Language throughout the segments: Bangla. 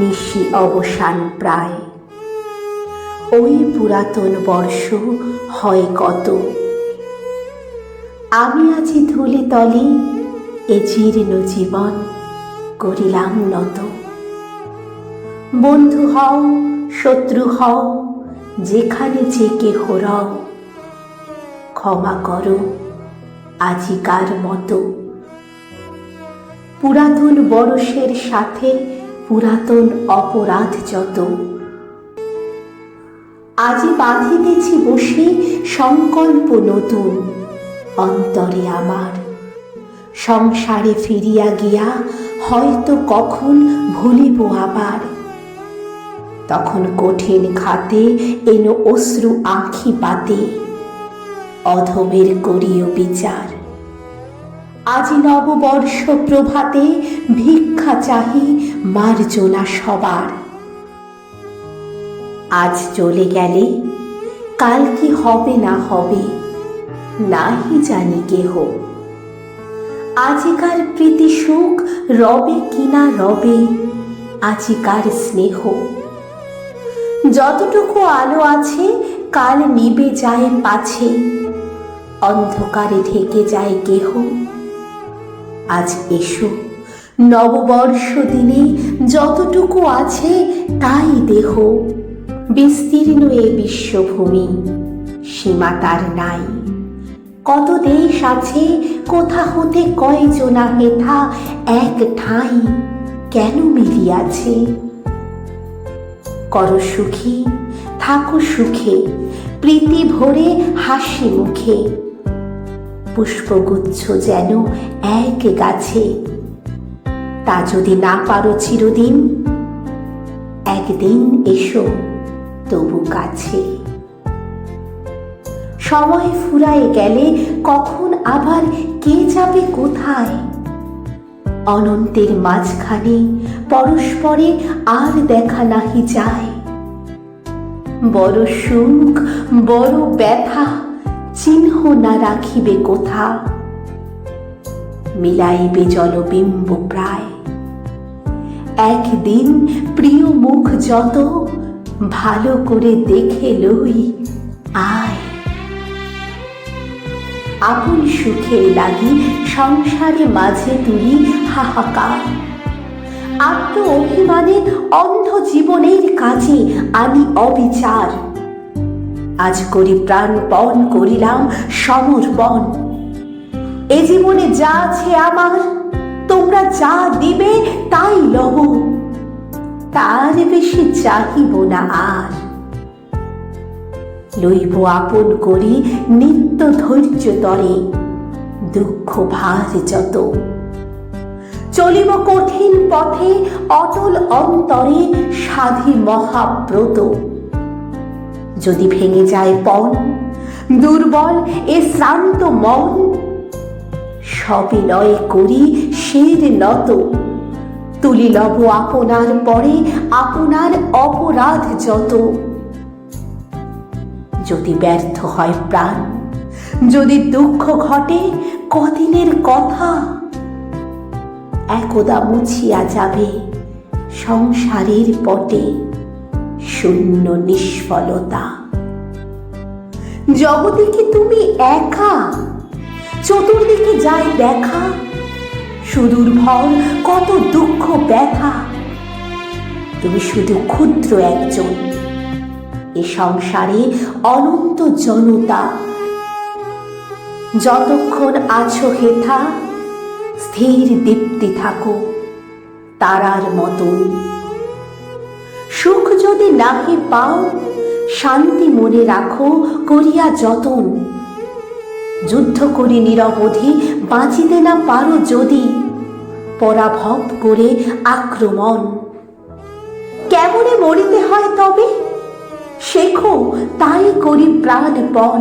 নিশি অবসান প্রায়। ওই পুরাতন বর্ষ হয় কত? আমি আছি ধুলি তলে, এ জীর্ণ জীবন করিলাম নত। বন্ধু হও, শত্রু হও, যেখানে যে কেহ রও, ক্ষমা করো আজিকার মতো। পুরাতন বরষের সাথে পুরাতন অপরাধ যত। আজি বাঁধিতেছি বসে সংকল্প নতুন অন্তরে আমার। সংসারে ফিরিয়া গিয়া হয়তো কখন ভুলিব আবার। তখন কঠিন খাতে এনো অশ্রু আঁখি পাতে অধমের করিও বিচার। আজি নববর্ষ প্রভাতে ভিক্ষা চাহি মার্জনা সবার। আজ চলে গেলে কাল কি হবে না হবে, নাহি জানি কেহ। আজিকার প্রীতি সুখ রবে কিনা রবে, আজিকার স্নেহ। যতটুকু আলো আছে, কাল নিবে যায় পাছে, অন্ধকারে ঢেকে যায় কেহ। আজ এসো। নববর্ষ দিনে যতটুকু আছে তাই দেহ। বিস্তীর্ণ এ বিশ্বভূমি, সীমা তার নাই। কত দেশ আছে, কোথা হতে কয়জনা হেথা এক ঠাঁই কেন মিলিয়াছে? কর সুখী, থাকো সুখে, প্রীতি ভরে হাসি মুখে। পুষ্পগুচ্ছ যেন এক গাছে। তা যদি না পারো চিরদিন, একদিন এসো তবু কাছে। সময় ফুরায় গেলে কখন আবার কে যাবে কোথায়? অনন্তের মাঝখানে পরস্পরে আর দেখা নাহি যায়। বড় সুখ, বড় ব্যথা চিহ্ন না রাখিবে কোথা? মিলাইবে জলবিম্ব প্রায়। একদিন প্রিয় মুখ যত, ভালো করে দেখে লই আয়। আপন সুখের লাগি সংসারে মাঝে তুলি হাহাকার। আত্ম অভিমানে অন্ধ জীবনের কাজে আনি অবিচার। আজ করি প্রাণপণ করিলাম সমর্পণ এ জীবনে যা আছে আমার, তোমরা যা দিবে তাই লব। তার বেশি চাহিব না আর। লইব আপন করি নিত্য ধৈর্য তরে, দুঃখ ভার যত। চলিব কঠিন পথে, অটল অন্তরে, সাধি মহাব্রত। যদি ভেঙে যায় পণ দুর্বল এ শ্রান্ত মন সবিনয় করি শের নত। তুলি লব আপনার পরে আপনার অপরাধ যত। যদি ব্যর্থ হয় প্রাণ, যদি দুঃখ ঘটে কদিনের কথা, একদা মুছিয়া যাবে সংসারের পটে। শূন্য নিষ্ফলতা। জগতে কি তুমি একা? চতুর্দিকে যায় দেখা। সুদূর ভর, কত দুঃখ, ব্যথা। তুমি শুধু ক্ষুদ্র একজন। এ সংসারে অনন্ত জনতা। যতক্ষণ আছো হেথা, স্থির দীপ্তি থাকো, তারার মতন। সুখ যদি নাহি পাও, শান্তি মনে রাখো, করিয়া যতন। যুদ্ধ করি নিরবধি বাঁচিতে না পারো যদি, পরাভব করে আক্রমণ। কেমনে মরিতে হয় তবে? শেখো, তাই করি প্রাণপণ।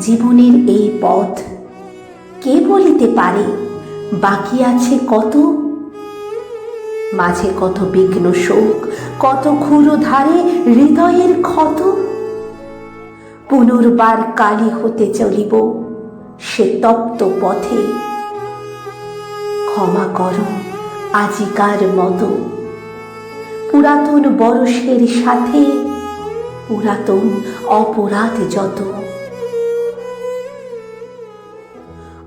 জীবনের এই পথ কে বলিতে পারে? বাকি আছে কত? মাঝে কত বিঘ্ন শোক, কত ক্ষুরো ধারে হৃদয়ের ক্ষত। পুনর্বার কালী হতে চলিব সে তপ্ত পথে। ক্ষমা কর আজিকার মতো। পুরাতন বরসের সাথে পুরাতন অপরাধ যত।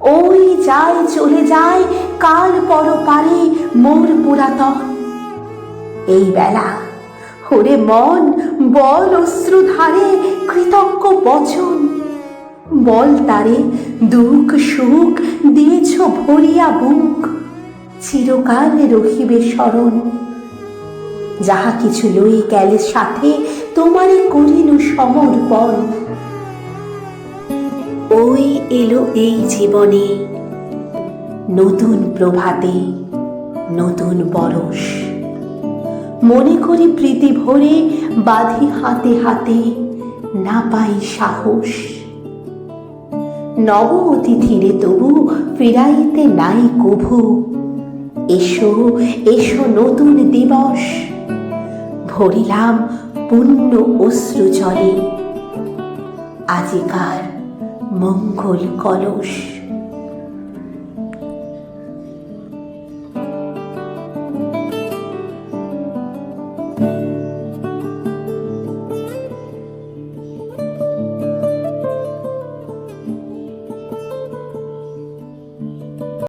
ওই যায় চলে যায় কাল মোর পুরাতন। এই বেলা ওরে মন, বল অশ্রু ধারে কৃতজ্ঞ বচন। বল তারে দুঃখ সুখ দিয়েছ ভরিয়া বুক, চিরকাল রহিবে স্মরণ। যাহা কিছু লই গেলে সাথে তোমারে করিল সমর্পণ। ওই এলো এই জীবনে নতুন প্রভাতে। নতুন বরস মনে করি প্রীতি ভরে বাঁধি হাতে হাতে না পাই সাহস। নব অতিথিরে তবু ফিরাইতে নাই কভু। এসো এসো নতুন দিবস। ভরিলাম পুণ্য অশ্রু জলে। আজিকার মঙ্গল কলস।